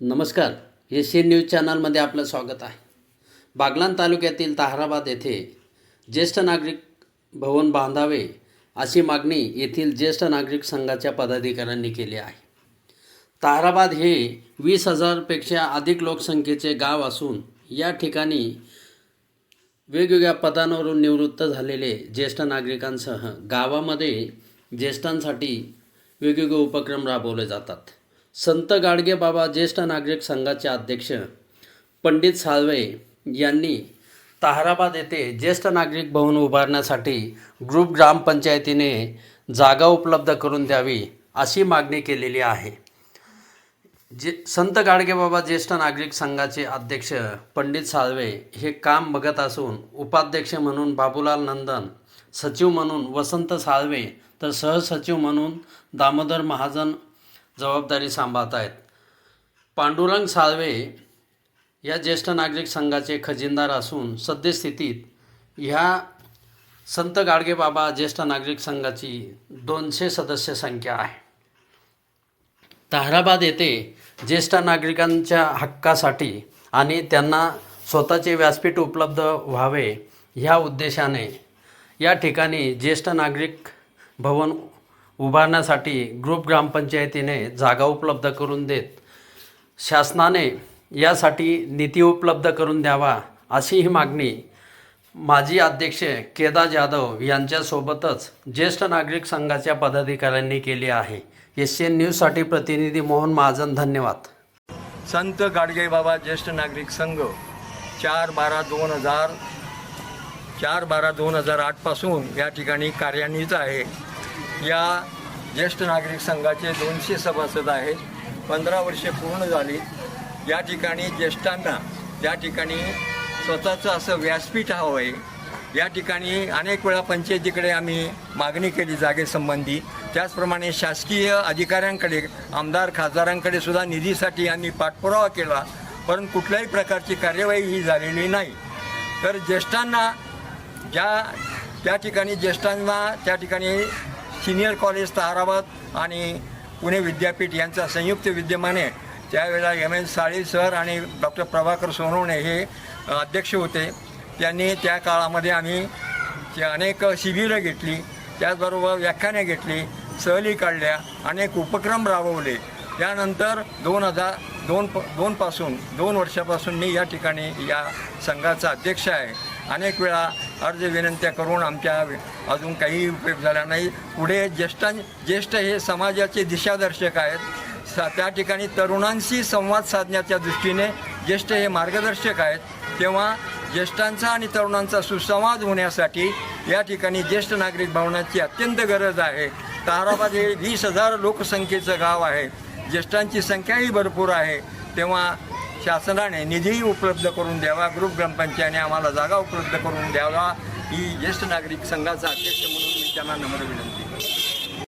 नमस्कार. S C news चॅनलमध्ये आपलं स्वागत आहे. बागलान तालुक्यातील ताहराबाद येथे ज्येष्ठ नागरिक भवन बांधावे अशी मागणी येथील ज्येष्ठ नागरिक संघाच्या पदाधिकाऱ्यांनी केली आहे. ताहराबाद हे वीस हजारपेक्षा अधिक लोकसंख्येचे गाव असून या ठिकाणी वेगवेगळ्या पदांवरून निवृत्त झालेले ज्येष्ठ नागरिकांसह गावामध्ये ज्येष्ठांसाठी वेगवेगळे उपक्रम राबवले जातात. संत गाडगे बाबा ज्येष्ठ नागरिक संघाचे अध्यक्ष पंडित साळवे यांनी ताहराबाद येथे ज्येष्ठ नागरिक भवन उभारण्यासाठी ग्रुप ग्रामपंचायतीने जागा उपलब्ध करून द्यावी अशी मागणी केलेली आहे. जे संत गाडगेबाबा ज्येष्ठ नागरिक संघाचे अध्यक्ष पंडित साळवे हे काम बघत असून उपाध्यक्ष म्हणून बाबूलाल नंदन सचिव म्हणून वसंत साळवे तर सहसचिव म्हणून दामोदर महाजन जबाबदारी सांभाळत आहेत पांडुरंग साळवे या ज्येष्ठ नागरिक संघाचे खजिनदार असून सद्यस्थितीत ह्या संत गाडगेबाबा ज्येष्ठ नागरिक संघाची दोनशे सदस्य संख्या आहे. ताहराबाद येथे ज्येष्ठ नागरिकांच्या हक्कासाठी आणि त्यांना स्वतःचे व्यासपीठ उपलब्ध व्हावे ह्या उद्देशाने या ठिकाणी ज्येष्ठ नागरिक भवन उभारण्यासाठी ग्रुप ग्रामपंचायतीने जागा उपलब्ध करून देत शासनाने यासाठी निधी उपलब्ध करून द्यावा अशी ही मागणी माजी अध्यक्ष केदार जाधव यांच्यासोबतच ज्येष्ठ नागरिक संघाच्या पदाधिकाऱ्यांनी केली आहे. एस एन न्यूजसाठी प्रतिनिधी मोहन महाजन धन्यवाद. संत गाडगेबाबा ज्येष्ठ नागरिक संघ चार बारा दोन हजार चार बारा दोन हजार आठपासून या ठिकाणी कार्यान्वित आहे. या ज्येष्ठ नागरिक संघाचे दोनशे सभासद आहेत. पंधरा वर्षे पूर्ण झाली. या ठिकाणी ज्येष्ठांना त्या ठिकाणी स्वतःचं असं व्यासपीठ हवं आहे. या ठिकाणी अनेक वेळा पंचायतीकडे आम्ही मागणी केली जागेसंबंधी. त्याचप्रमाणे शासकीय अधिकाऱ्यांकडे आमदार खासदारांकडे सुद्धा निधीसाठी आम्ही पाठपुरावा केला. परंतु कुठल्याही प्रकारची कार्यवाही ही झालेली नाही. तर ज्येष्ठांना ज्या त्या ठिकाणी ज्येष्ठांना त्या ठिकाणी सिनियर कॉलेज ताराबाद आणि पुणे विद्यापीठ यांचा संयुक्त विद्यमाने त्यावेळेला एम एन साळी सर आणि डॉक्टर प्रभाकर सोनवणे हे अध्यक्ष होते. त्यांनी त्या काळामध्ये आम्ही अनेक शिबिरं घेतली त्याचबरोबर व्याख्याने घेतली सहली काढल्या अनेक उपक्रम राबवले. त्यानंतर दोन हजार दोन प दोनपासून दोन वर्षापासून मी या ठिकाणी या संघाचा अध्यक्ष आहे. अनेक वेळा अर्ज विनंत्या करून आमच्या अजून काही उपयोग झाला नाही. पुढे ज्येष्ठां ज्येष्ठ हे समाजाचे दिशादर्शक आहेत. सा त्या ठिकाणी तरुणांशी संवाद साधण्याच्या दृष्टीने ज्येष्ठ हे मार्गदर्शक आहेत. तेव्हा ज्येष्ठांचा आणि तरुणांचा सुसंवाद होण्यासाठी या ठिकाणी ज्येष्ठ नागरिक भवनाची अत्यंत गरज आहे. ताराबाद हे वीस हजार लोकसंख्येचं गाव आहे. ज्येष्ठांची संख्याही भरपूर आहे. तेव्हा शासनाने निधीही उपलब्ध करून द्यावा ग्रुप ग्रामपंचायतीने आम्हाला जागा उपलब्ध करून द्यावा ही ज्येष्ठ नागरिक संघाचा अध्यक्ष म्हणून मी त्यांना नम्र विनंती करतो.